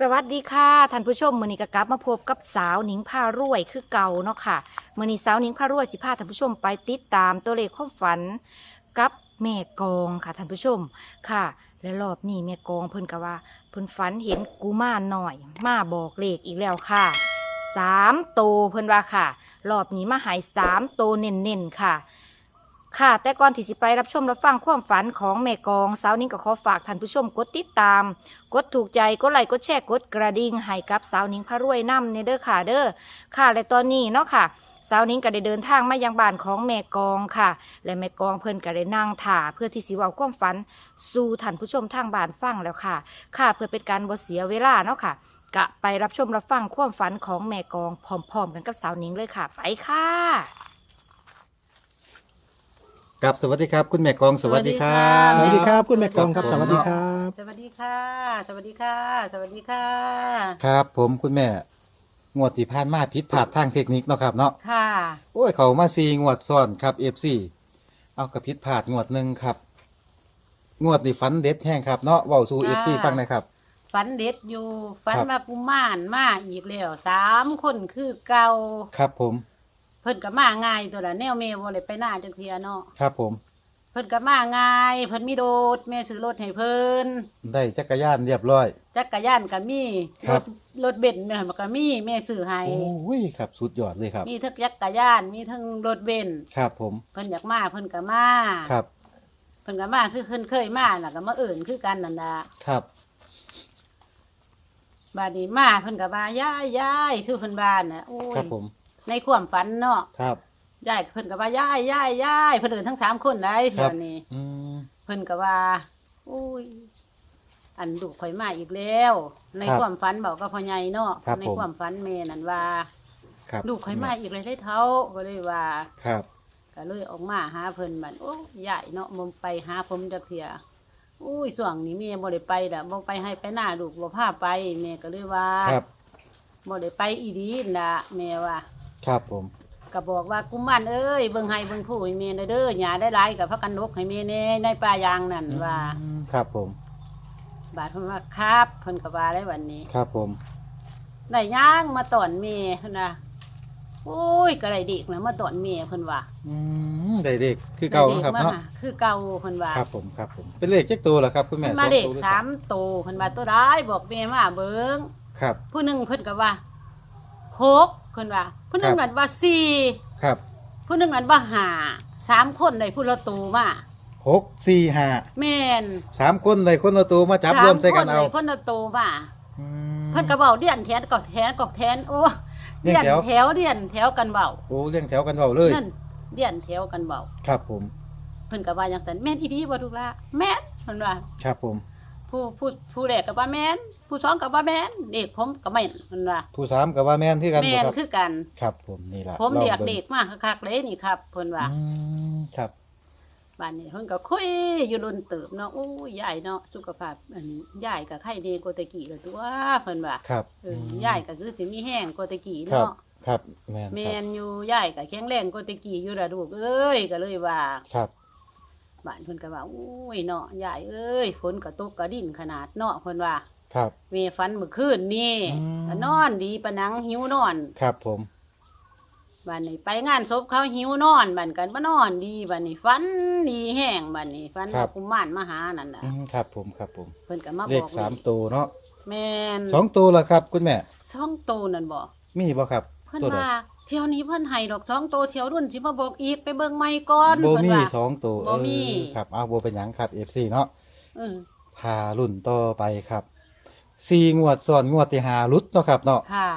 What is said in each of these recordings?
สวัสดีค่ะท่านผู้ชมมือนี้ก็กลับมาพบกับสาวหนิงพารวยคือเก่าเนาะค่ะมือนี้สาวหนิงพารวยสิพาท่านผู้ชมไปติดตามตัวเลขความฝันกับแม่กองค่ะท่านผู้ชมค่ะ และรอบนี้แม่กองเพิ่นก็ว่าเพิ่นฝันเห็นกูมาหน่อย มาบอกเลขอีกแล้วค่ะสามโตวเพิ่นว่าค่ะรอบนี้มาหายสามโตวเน่นๆค่ะ ค่ะ แต่ก่อนที่สิไปรับชมรับฟังความฝันของแม่กองสาวนิ้งก็ขอฝากท่านผู้ชมกดติดตาม กดถูกใจ กดไลค์ กดแชร์ กดกระดิ่งให้กับสาวนิ้งพระรวยน้ำในเด้อค่ะเด้อ ค่ะ และตอนนี้เนาะค่ะ สาวนิ้งก็ได้เดินทางมายังบ้านของแม่กองค่ะ และแม่กองเพิ่นก็ได้นั่งถ่าเพื่อที่สิเว้าความฝัน สู่ท่านผู้ชมทางบ้านฟังแล้วค่ะ ค่ะ เพื่อเป็นการบ่เสียเวลาเนาะค่ะ กะไปรับชมรับฟังความฝันของแม่กองพร้อมๆกันกับสาวนิ้งเลยค่ะ ไปค่ะ กับสวัสดีครับคุณแม่กองสวัสดีครับสวัสดีครับคุณแม่กองครับครับสวัสดีครับ สวัสดีค่ะ สวัสดีค่ะ สวัสดีค่ะ ครับ ผมคุณแม่งวดที่ผ่านมาผิดพลาดทางเทคนิคเนาะครับเนาะค่ะโอ้ยเขามาซีงวดซ้อนครับเอฟซีเอากระผิดพลาดงวดหนึ่งครับ งวดนี่ฟันเด็ดแห้งครับเนาะเว้าสู่เอฟซีฟังหนะครับฝันเด็ดอยู่ฝันครับมากุมารมาอีกแล้วสามคนคือเก่าครับผม เพิ่นก็มาง่ายตัวละแนวเมย์บ่เลยไปหน้าจังเทียเนาะครับผม เพิ่นก็มาง่ายเพิ่นมีโดดแม่ซื้อรถให้เพิ่นได้จักรยานเรียบร้อย จักรยานก็มีครัรบถรถเบนซ์เนี่ยมันก็มีแม่ซื้อให้โอ้ยครับสุดยอดเลยครับ มีทั้งจักรยานมีทั้งรถเบนซ์ครับผม เพิ่นอยากมาเพิ่นก็มาครับ เพิ่นก็มาคือเพิ่นเคยมาน่ะก็มาเอิ่นคือกันนั่นล่ะ ครับ บาดนี้มาเพิ่นก็ว่าย้ายย้ายคือเพิ่นบ้านน่ะโอ้ยครับผม ในความฝันเนาะครับย้ายเพิ่นก็ว่าย้ายย้ายย้ายเพิ่นเดินทั้งสามคนได้คเท่ารับนี้ อืม เพิ่นก็ว่าอุ้ย อันดุข่อยมาอีกแล้ว ในครับความฝันบอกกับพ่อใหญ่เนาะครับในผม ความฝันแม่นั่นว่าครับลูกข่อยมาอีกเลยได้เท่าก็เลยว่า ครับ ก็เลยออกมาหาเพิ่นบัดโอ้ยายเนาะบ่ไปหาผมจักเที่ยอุ้ยส่วงนี้แม่บ่ได้ไปดอกบ่ไปให้ไปหน้าลูกบ่พาไปแม่ก็เลยว่าครับ บ่ได้ไปอีดีน่ะแม่ว่า ครับผม ก็บอกว่ากุมารเอ้ยเบิ่งให้เบิ่งผู้ให้แม่เด้อหญ้าได้หลายกับพระกันนกให้แม่แน่ในป่ายางนั่นว่าอืมครับผม บาดเพิ่นว่าครับเพิ่นก็ว่าได้วันนี้ครับผม ได้ย่างมาตอนแม่เพิ่นว่าโอ้ยก็ได้เด็กนะมาตอนแม่เพิ่นว่าอืมได้เด็กคือเก่าได้ด็ครับมาเนาะหคือเก่าเพิ่นว่าครับผมครับผม เป็นเลขเจ๊กตัวเหรอครับคุณแม่เพิ่นมาองเด็กตัวหรือสามโตเพิ่นว่าตัวได้บอกแม่มาเบิ่ง ครับ ผู้หนึงเพิ่นก็ว่าหก เพิ่นว่าผู้หนึงครับนั่นว่าสี่ครับผู้หนึงนั่นว่าห้าสามคนได้ผู้ละตูมาหกสี่ห้าแม่นสามคนเลยคนละตัวมาจับรวมใส่กันเอาสมคลยคนละตูมาอืม เพิ่นก็เบาเดียนแทนก็แทนก็แทนโอ้เรียนแถว แถวเดียนแถวกันเบาโอ้เลี้ยงแถวกันเบาเลย นั่นเดียนแถวกันเบาครับผม เพิ่นก็ว่าอย่างนั้นแม่นอีดีบ่ถูกละแม่นเพิ่นว่า ครับผม ผู้ผู้ผู้แรกก็ว่าแม่น ผู้สองก็ว่าแม่นเด็กผมก็แม่นเพิ่นว่าผู้สามกับว่าแม่นที่กันแม่นบ่ครับคือกัน ครับ ผมนี่แหละผมเรียกลองบิ่งเด็กมากคักๆเลยนี่ครับเพิ่นว่าอืมครับ บ้านนี้เพิ่นก็คุยอยู่รุ่นเติบเนาะโอ้ยยายเนาะสุขภาพอันนี้ยายก็ไข้ดีกว่าแตะกี้แล้วตัวเพิ่นว่าครับเออยายก็คือสิมีแห้งกว่าแตะกี้ครับ เนาะครับแม่นแมครับนอยู่ยายก็แข็งแรงกว่าแตะกี้อยู่ละลูกเอ้ยก็เลยว่า ครับ บ้านเพิ่นก็ว่าโอ้ยเนาะยายเอ้ยฝนก็ตกก็ดินขนาดเนาะเพิ่นว่า ครับ เมฝันเมื่อคืนนี่อืม ก็นอนดีปะนังหิวนอนครับผมบ้านนี้ไปงานศพเขาหิวนอนบ้านกันมานอนดีบ้านนี้ฝันดีแห้งบ้านนี้ฝันว่ากุมารมาหานั่นน่ะอืมครับผมครับผม เพิ่นก็มาเลบขอกสามตัวเนาะแม่นสองตัวละครับ คุณแม่ สองโตนั่นบ่มีบ่ครับเพิ่นตัวใดว่าเที่ยวนี้เพิ่นให้ดอกสองโตเที่ยวรุ่นสิมาบอกอีกไปเบิ่งใหม่ก่อนโบเพิ่นมีว่า สองตัวบ่มีเออครับเอาโบเป็นหยังครับเอฟซีเนาะเออพารุ่นต่อไปครับ สี่งวดซ้อนงวดที่หารุดเนาะครับเนาะค่ะ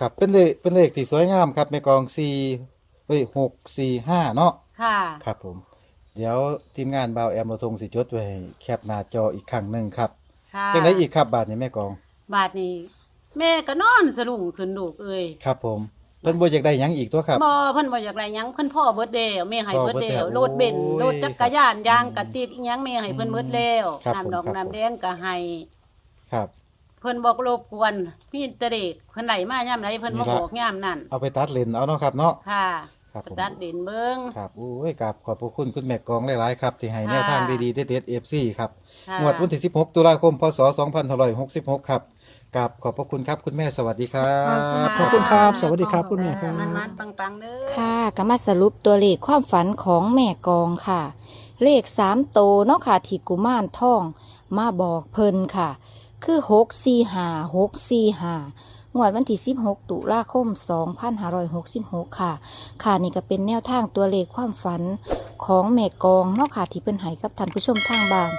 ครับเป็นเลขเป็นเลขที่สวยงามครับในกองสี่เอ้ยหกสี่ห้าเนาะค่ะ ครับผม เดี๋ยวทีมงานบ่าวแอมเราทงสิจดไว้ให้แคปหน้าจออีกครั้งหนึ่งครับค่ะจังไดอีกครับบาทนี้แม่กอง บาดนี้ แม่ก็นอนสลุงขึ้นลูกเอ้ยครับผมเพิ่นบ่อยากได้หยังอีกตัวครับ บ่เพิ่นบ่อยากได้หยังเพิ่นพ่อเบิดแล้วแม่ให้พ่อเบิดเบิดแล้แล้ววรถเบนซ์โอ้ยรถจักรยานยางกระติดอิหยังแม่ให้เพิ่นเบิดแล้วครับน้ำดอกผมครับน้ำแดงก็ให้ ครับเพิ่นบอกรบกวนพี่แตะเด็กเพิ่นไหนมายามใดเพิ่นนี่มาละบอกยามนั้นเอาไปตัดเลนเอาเนาะครับเนาะค่ะครับผมตัดเด่นเบิ่งครับโอ้ยกราบขอบพระคุณคุณแม่กองหลายๆครับที่ให้ค่ะแนวทางดีๆเด็ดๆ FC ครับค่ะงวดวันที่ 16 ตุลาคม พศ 2566 ครับกับขอบพระคุณครับคุณแม่สวัสดีครับขอบคุณครับ สวัสดีครับคุณแม่ครับมันมันๆปังๆเด้อค่ะก็มาสรุปตัวเลขความฝันของแม่กองค่ะ เลขสามโตวเนาะค่ะที่กุมารทอง มาบอกเพิ่นค่ะ คือหกสี่หาหกสี่หางวดวันที่สิบหกตุลาคมสองพันห้าร้อยหกสิบหกค่ะ ค่ะนี่ก็เป็นแนวทางตัวเลขความฝันของแม่กองเนาะค่ะที่เป็นให้กับท่านผู้ชมทางบ้าน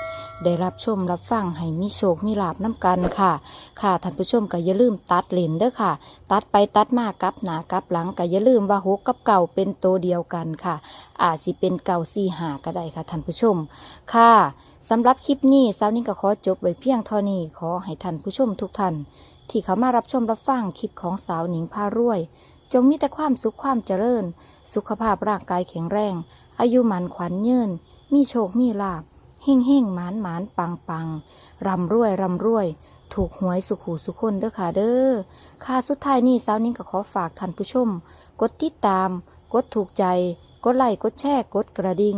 ได้รับชมรับฟังให้มีโชคมีลาบน้ำกันค่ะ ค่ะท่านผู้ชมก็อย่าลืมตัดเลนเด้อค่ะ ตัดไปตัดมากับหนากับหลังก็อย่าลืมว่าหกกับเก่าเป็นตัวเดียวกันค่ะ อาจสิเป็นเก่าสี่หาก็ได้ค่ะท่านผู้ชม ค่ะ สำหรับคลิปนี้สาวนิ่งก็ขอจบไว้เพียงเท่านี้ขอให้ท่านผู้ชมทุกท่านที่เขามารับชมรับฟังคลิปของสาวหนิงพารวย จงมีแต่ความสุขความเจริญ สุขภาพร่างกายแข็งแรง อายุมันขวัญยืน มีโชคมีลาบเฮ่งเฮ่งหมานหมานปังปังร่ำรวยร่ำรวย ถูกหวยสุขหูสุขคนเด้อค่ะเด้อค่ะสุดท้ายนี้สาวนิ่งก็ขอฝากท่านผู้ชม กดติดตาม กดถูกใจ กดไลค์กดแชร์กดกระดิ่ง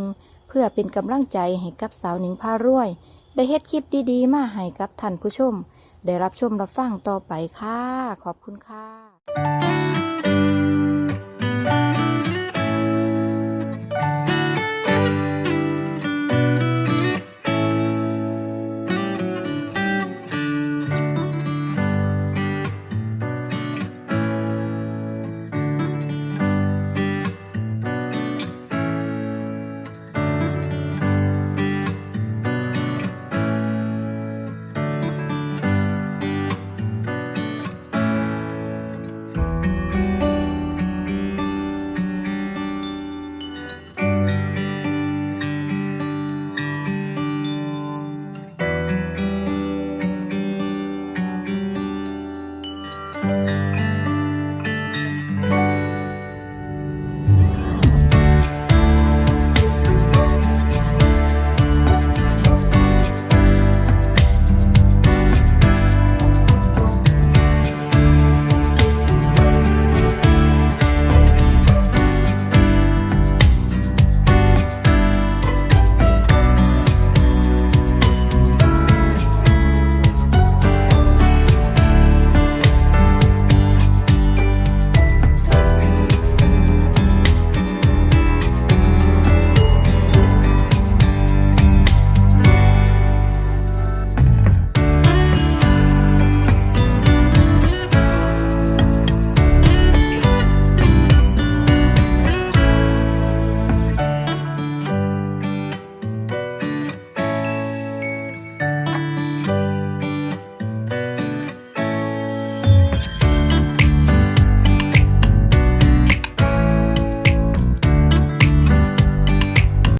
เพื่อเป็นกำลังใจให้กับสาวหนิงพารวย ได้เฮ็ดคลิปดีๆ มาให้กับท่านผู้ชม ได้รับชมรับฟังต่อไปค่ะ ขอบคุณค่ะ